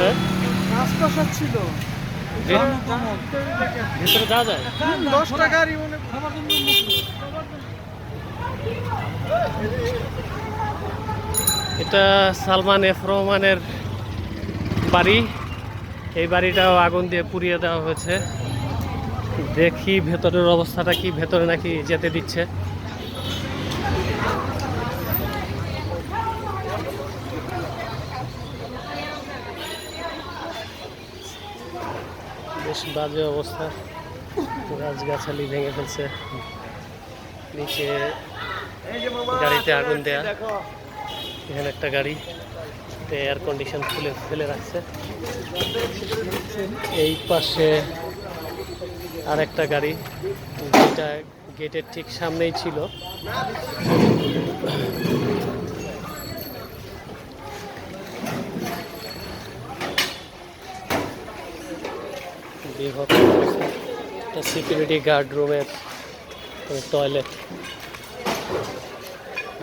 রাজপ্রাসাদ ছিল। ভে- যাওয়া যায়। দশ টাকারই এটা সালমান এফ রহমানের বাড়ি। এই বাড়িটাও আগুন দিয়ে পুড়িয়ে দেওয়া হয়েছে। দেখি ভেতরের অবস্থাটা কি ভেতরে নাকি যেতে দিচ্ছে। বাজে অবস্থা। গাছগাছালি ভেঙে ফেলছে। নিচে গাড়িতে আগুন দেয়া। এখানে একটা গাড়ি এয়ার কন্ডিশন খুলে ফেলে রাখছে। এই পাশে আর একটা গাড়ি, যেটা গেটের ঠিক সামনেই ছিল। একটা সিকিউরিটি গার্ড রুমের টয়লেট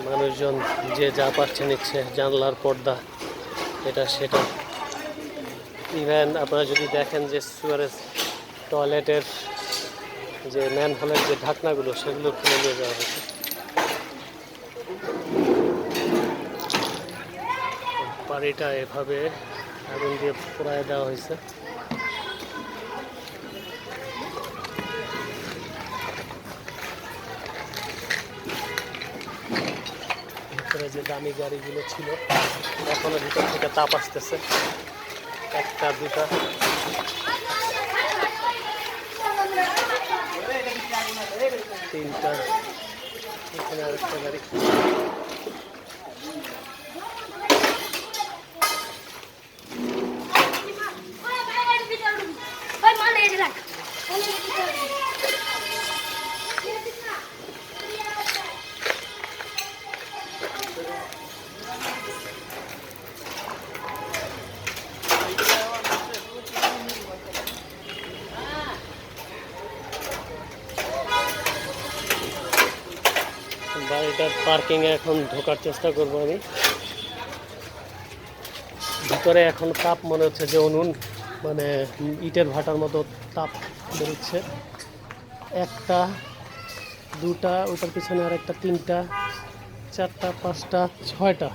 মানুষজন যে যা পাচ্ছে নিচ্ছে, জানলার পর্দা, এটা সেটা। ইভেন আপনারা যদি দেখেন যে সুয়ারেজ টয়লেটের যে ম্যান হলের যে ঢাকনাগুলো, সেগুলো খুলে নিয়ে যাওয়া হয়েছে। বাড়িটা এভাবে আগুন দিয়ে পোড়ায় দেওয়া হয়েছে। ভিতরে যে দামি গাড়িগুলো ছিল, এখনও ভিতর থেকে তাপ আসতেছে। একটা, দুটা। তিনটা। এখানে আরেকটা গাড়ি। বাড়িটার পার্কিংয়ে এখন ঢোকার চেষ্টা করব আমি। ভিতরে এখন তাপ মনে হচ্ছে যে উনুন মানে ইটের ভাটার মতো তাপ বেরোচ্ছে। একটা, দুটা ওটার পিছনে আর একটা তিনটা, চারটা, পাঁচটা, ছয়টা।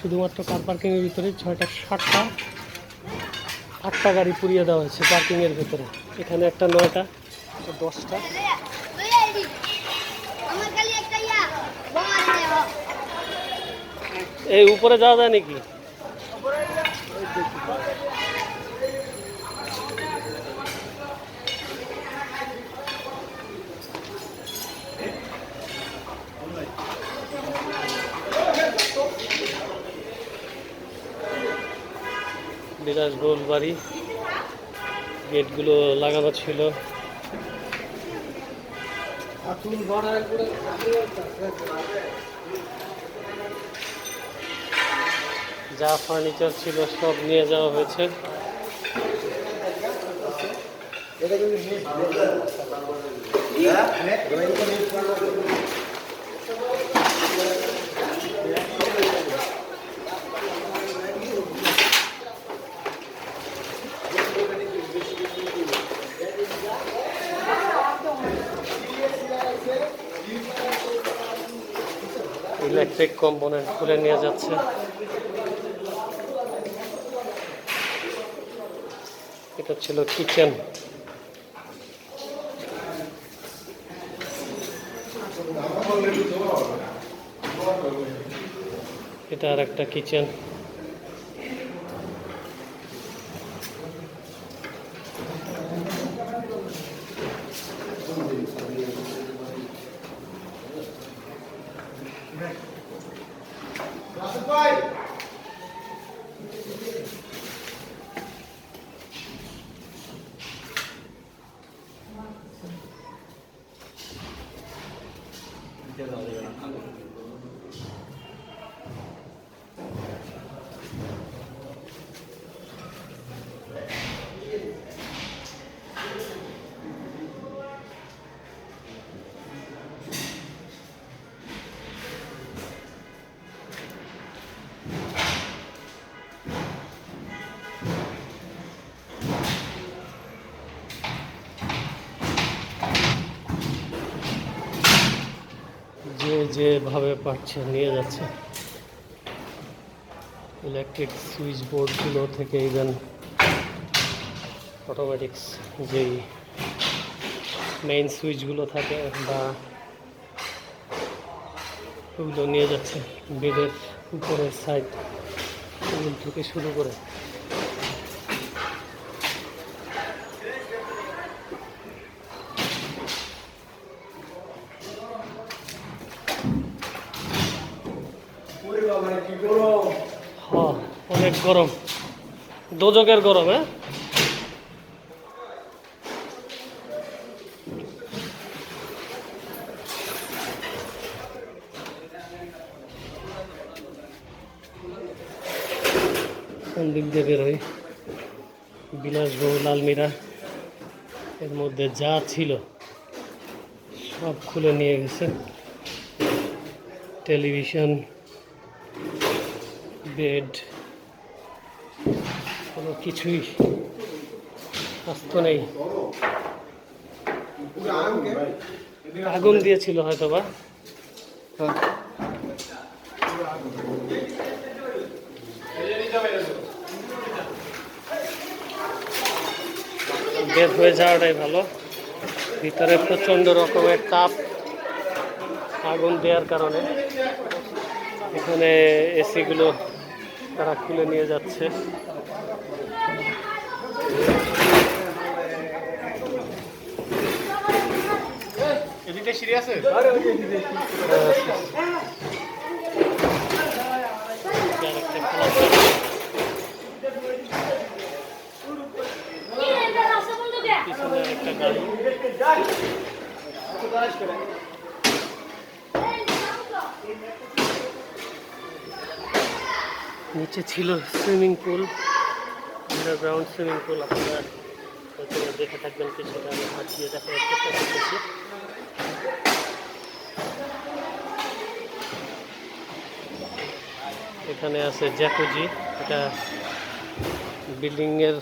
শুধুমাত্র কার পার্কিংয়ের ভিতরে ছয়টা, সাতটা, আটটা গাড়ি পুড়িয়ে দেওয়া হয়েছে পার্কিংয়ের ভিতরে। এখানে একটা নয়টা, দশটা ওই আইডি আমার খালি একটা ইয়া বোমা দিতে হবে এই উপরে যাওয়া যায় নাকি? বিলাসবহুল বাড়ি। গেটগুলো লাগানো ছিল। যা ফার্নিচার ছিল সব নিয়ে যাওয়া হয়েছে। ইলেকট্রিক কম্পোনেন্ট খুলে নিয়ে যাচ্ছে। এটা ছিল কিচেন। এটা আর একটা কিচেন। 介绍这个 পারছে, নিয়ে যাচ্ছে। ইলেকট্রিক সুইচ বোর্ডগুলো থেকে ইভেন অটোমেটিক্স যেই মেইন সুইচগুলো থাকে বা ওগুলো নিয়ে যাচ্ছে। বেডের উপরের সাইড থেকে শুরু করে। হ্যাঁ অনেক গরম। দোজকের গরম হ্যাঁ? এর মধ্যে যা ছিল সব খুলে নিয়ে গেছে। টেলিভিশন বেড কোনো কিছুই আস্ত নেই। আগুন দিয়েছিল হয়তো বা বের হয়ে যাওয়াটাই ভালো। ভিতরে প্রচণ্ড রকমের তাপ আগুন দেওয়ার কারণে। এখানে এসিগুলো তারা খুলে নিয়ে যাচ্ছে। এদিকে সিঁড়ি আছে আরেকটা খোলা থাকে। পিছনে একটা গাড়ি নিচে ছিল swimming pool underground swimming pool, আপনারা হয়তো দেখে থাকবেন কিছুটা আমি হাঁটিয়ে দেখার চেষ্টা করতেছি। এখানে আছে জ্যাকুজি এটা বিল্ডিংয়ের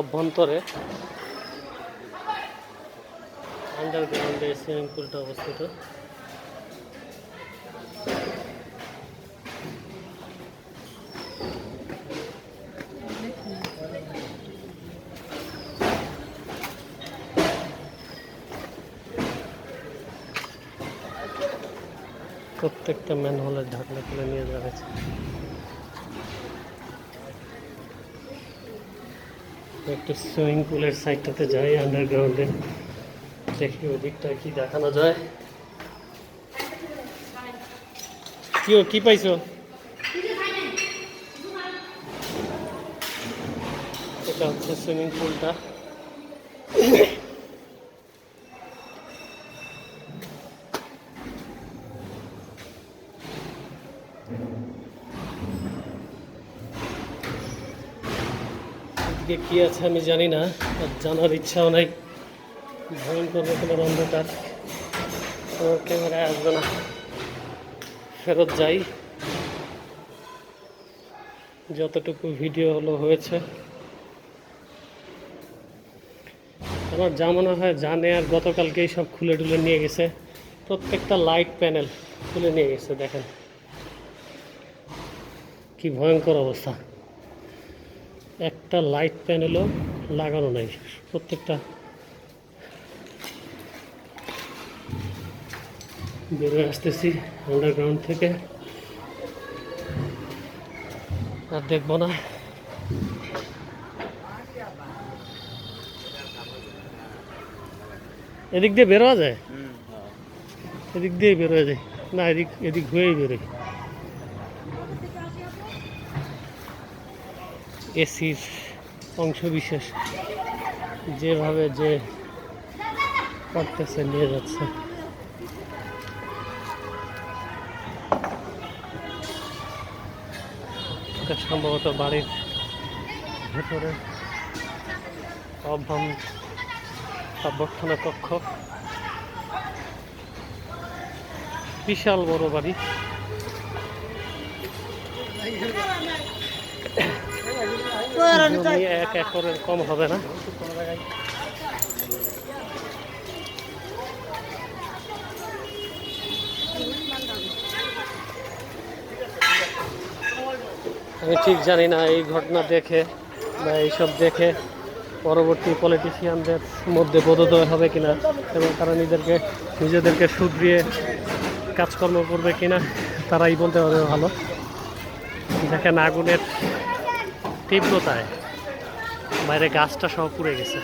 অভ্যন্তরে। আন্ডারগ্রাউন্ডে সুইমিং পুলটা অবস্থিত। প্রত্যেকটা ম্যানহোলের ঢাকনা খুলে নিয়ে যাওয়া হয়েছে। একটু সুইমিং পুলের সাইডটাতে যাই আন্ডারগ্রাউন্ডে দেখি ওই দিকটা কি দেখানো যায়। কি কি পাইছো? এটা হচ্ছে সুইমিং পুলটা। কি আছে আমি জানি না জানার ইচ্ছাও নাই। ভয়ঙ্কর রকমের অন্ধকার। আমার ক্যামেরায় আসবে না। ফেরত যাই। যতটুকু ভিডিও হলো হয়েছে। আমার যা মনে হয় জানে আর গতকালকেই সব খুলে টুলে নিয়ে গেছে। প্রত্যেকটা লাইট প্যানেল খুলে নিয়ে গেছে, দেখেন। কি ভয়ঙ্কর অবস্থা। একটা লাইট প্যানেলও লাগানো নাই। প্রত্যেকটা বেরোয় আসতেছি আন্ডারগ্রাউন্ড থেকে। আর দেখব না। এদিক দিয়ে বেরোয়া যায়? এদিক দিয়ে বেরোয়া যায়। না এদিক এদিক হয়েই বেরোয়। এসির অংশ বিশেষ যেভাবে যে করতেছে, নিয়ে যাচ্ছে। সম্ভবত বাড়ির ভেতরে অভ্যম অভ্যর্থনা কক্ষ। বিশাল বড় বাড়ি। এক একরের কম হবে না। আমি ঠিক জানি না এই ঘটনা দেখে বা এইসব দেখে পরবর্তী পলিটিশিয়ানদের মধ্যে বোধোদয় হবে কিনা এবং তারা নিজেদেরকে নিজেদেরকে সুদ্রিয়ে কাজকর্ম করবে কিনা তারাই বলতে পারবে ভালো। দেখেন আগুনের তীব্রতায়। বাইরে গাছটা সহ পুড়ে গেছে।